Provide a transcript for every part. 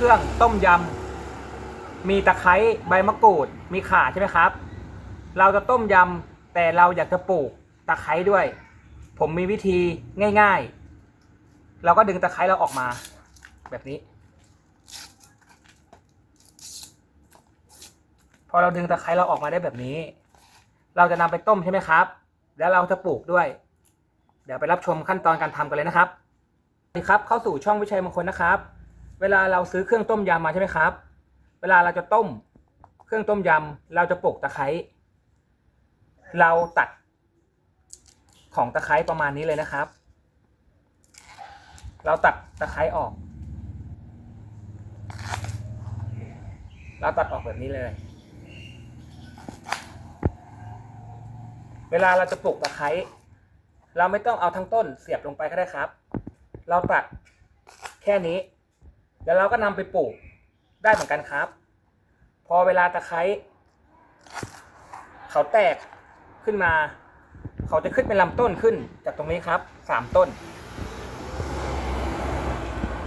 เครื่องต้มยำมีตะไคร้ใบมะกรูด มีข่าใช่ไหมครับ เราจะต้มยำแต่เราอยากจะปลูกตะไคร้ด้วย ผมมีวิธีง่าย ๆ เราก็ดึงตะไคร้เราออกมา แบบนี้ พอเราดึงตะไคร้เราออกมาได้แบบนี้ เราจะนำไปต้มใช่ไหมครับ แล้วเราจะปลูกด้วย เดี๋ยวไปรับชมขั้นตอนการทำกันเลยนะครับสวัสดีครับ เข้าสู่ช่องวิชัยมงคลนะครับ เวลาเราซื้อเครื่องต้มยำมาใช่ไหมครับ เวลาเราจะต้ม เครื่องต้มยำเราจะปลูกตะไคร้เราตัดของตะไคร้ประมาณนี้เลยนะครับ เราตัดตะไคร้ออก เราตัดออกแบบนี้เลย เวลาเราจะปลูกตะไคร้เราไม่ต้องเอาทั้งต้นเสียบลงไปก็ได้ครับ เราตัดแค่นี้ แล้วเราก็นำไปปลูกได้เหมือนกันครับ พอเวลาตะไคร้เขาแตกขึ้นมา เขาจะขึ้นเป็นลำต้นขึ้นจากตรงนี้ครับสามต้น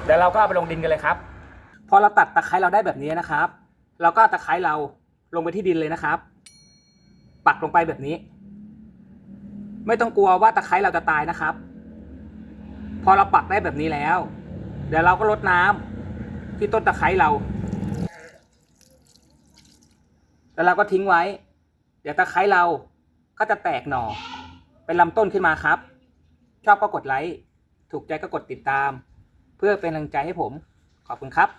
เดี๋ยวเราก็เอาไปลงดินกันเลยครับ พอเราตัดตะไคร้เราได้แบบนี้นะครับ เราก็ตะไคร้เราลงไปที่ดินเลยนะครับ ปักลงไปแบบนี้ ไม่ต้องกลัวว่าตะไคร้เราจะตายนะครับ พอเราปักได้แบบนี้แล้ว เดี๋ยวเราก็รดน้ำ ที่ต้นตะไคร้เรา แล้วเราก็ทิ้งไว้ เดี๋ยวตะไคร้เราก็จะแตกหน่อ เป็นลำต้นขึ้นมาครับ ชอบก็กดไลค์ ถูกใจก็กดติดตาม เพื่อเป็นกำลังใจให้ผม ขอบคุณครับ